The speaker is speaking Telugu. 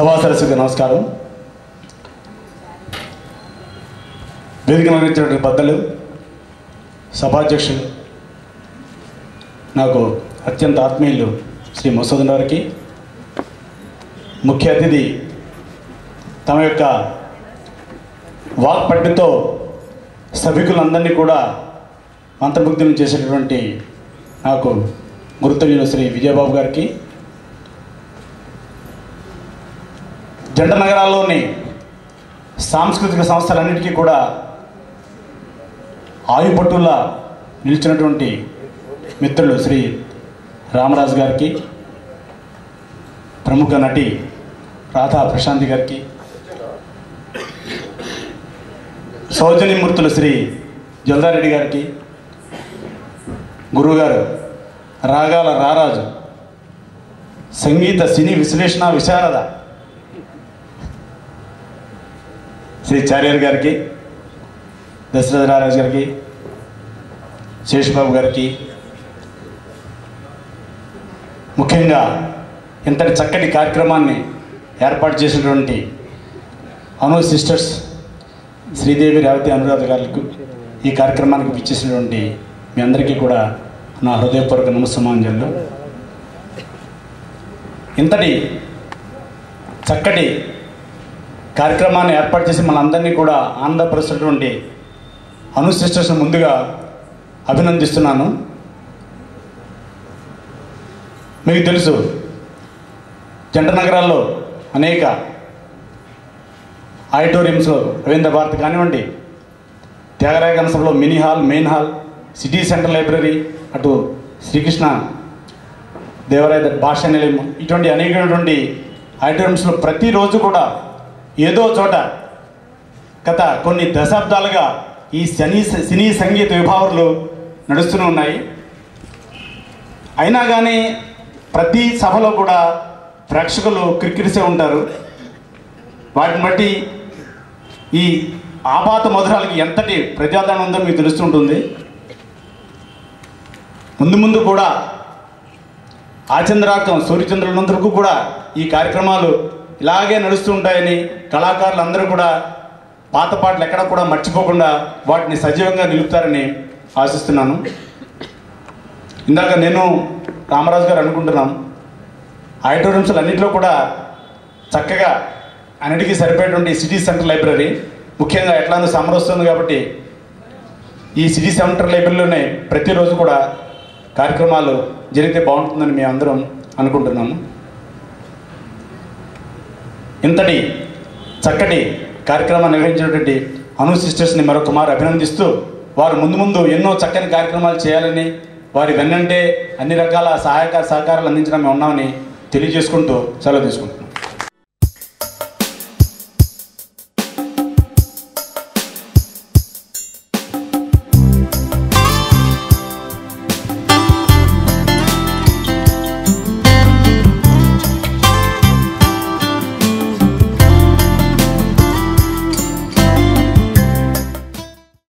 సభా నమస్కారం. వేదిక నిర్వహించినటువంటి పెద్దలు సభాధ్యక్షులు నాకు అత్యంత ఆత్మీయులు శ్రీ మసూదన్ గారికి ముఖ్య అతిథి తమ యొక్క వాక్పట్టితో సభికులందరినీ కూడా మంత్రముగ్ధులను చేసేటటువంటి నాకు గురుతుల్యులు శ్రీ విజయబాబు గారికి జంట నగరాల్లోని సాంస్కృతిక సంస్థలన్నిటికీ కూడా ఆయుపట్టులా నిలిచినటువంటి మిత్రులు శ్రీ రామరాజు గారికి ప్రముఖ నటి రాధా ప్రశాంతి గారికి సౌజన్యమూర్తులు శ్రీ జల్దారెడ్డి గారికి గురువుగారు రాగాల రారాజు సంగీత సినీ విశ్లేషణ విశారద శ్రీ చార్యర్ గారికి దశరథ నారాజు గారికి శేషబాబు గారికి. ముఖ్యంగా ఇంతటి చక్కటి కార్యక్రమాన్ని ఏర్పాటు చేసినటువంటి అను సిస్టర్స్ శ్రీదేవి రేవతి అనురాధ గారికి ఈ కార్యక్రమానికి పిచ్చేసినటువంటి మీ అందరికీ కూడా నా హృదయపూర్వక నమస్సమాంజలు. ఇంతటి చక్కటి కార్యక్రమాన్ని ఏర్పాటు చేసి మనందరినీ కూడా ఆనందపరుస్తున్నటువంటి అను సిస్టర్స్ని ముందుగా అభినందిస్తున్నాను. మీకు తెలుసు జంట నగరాల్లో అనేక ఆడిటోరియంస్లో రవీంద్ర భారతి కానివ్వండి Thyagaraya కనసభలో mini hall main hall city central library అటు శ్రీకృష్ణ దేవరాయ భాష నిలయం ఇటువంటి అనేకమైనటువంటి ఆడిటోరియంస్లో ప్రతిరోజు కూడా ఏదో చోట గత కొన్ని దశాబ్దాలుగా ఈ సినీ సినీ సంగీత విభావరులు నడుస్తూనే ఉన్నాయి. అయినా కానీ ప్రతి సభలో కూడా ప్రేక్షకులు క్రిక్కిరిసే ఉంటారు. వాటిని బట్టి ఈ ఆపాత మధురాలకి ఎంతటి ప్రజాదరణ ఉందో మీకు తెలుస్తుంటుంది ముందు ముందు కూడా ఆచంద్రార్థం సూర్యచంద్రులందరికీ కూడా ఈ కార్యక్రమాలు ఇలాగే నడుస్తూ ఉంటాయని కళాకారులు అందరూ కూడా పాత పాటలు ఎక్కడ కూడా మర్చిపోకుండా వాటిని సజీవంగా నిలుపుతారని ఆశిస్తున్నాను. ఇందాక నేను రామరాజు గారు అనుకుంటున్నాం ఆడిటోరియంస్ అన్నింటిలో కూడా చక్కగా అన్నిటికీ సరిపోయేటువంటి సిటీ సెంటర్ లైబ్రరీ ముఖ్యంగా ఎట్లానో సమ్మర్ వస్తుంది కాబట్టి ఈ సిటీ సెంటర్ లైబ్రరీలోనే ప్రతిరోజు కూడా కార్యక్రమాలు జరిగితే బాగుంటుందని మేము అందరం అనుకుంటున్నాము. ఇంతటి చక్కటి కార్యక్రమాన్ని నిర్వహించినటువంటి అను సిస్టర్స్ని మరొక మారు అభినందిస్తూ వారు ముందు ముందు ఎన్నో చక్కని కార్యక్రమాలు చేయాలని వారి వెన్నంటే అన్ని రకాల సహాయక సహకారాలు అందించడం మేము ఉన్నామని తెలియజేసుకుంటూ సెలవు తీసుకుంటాం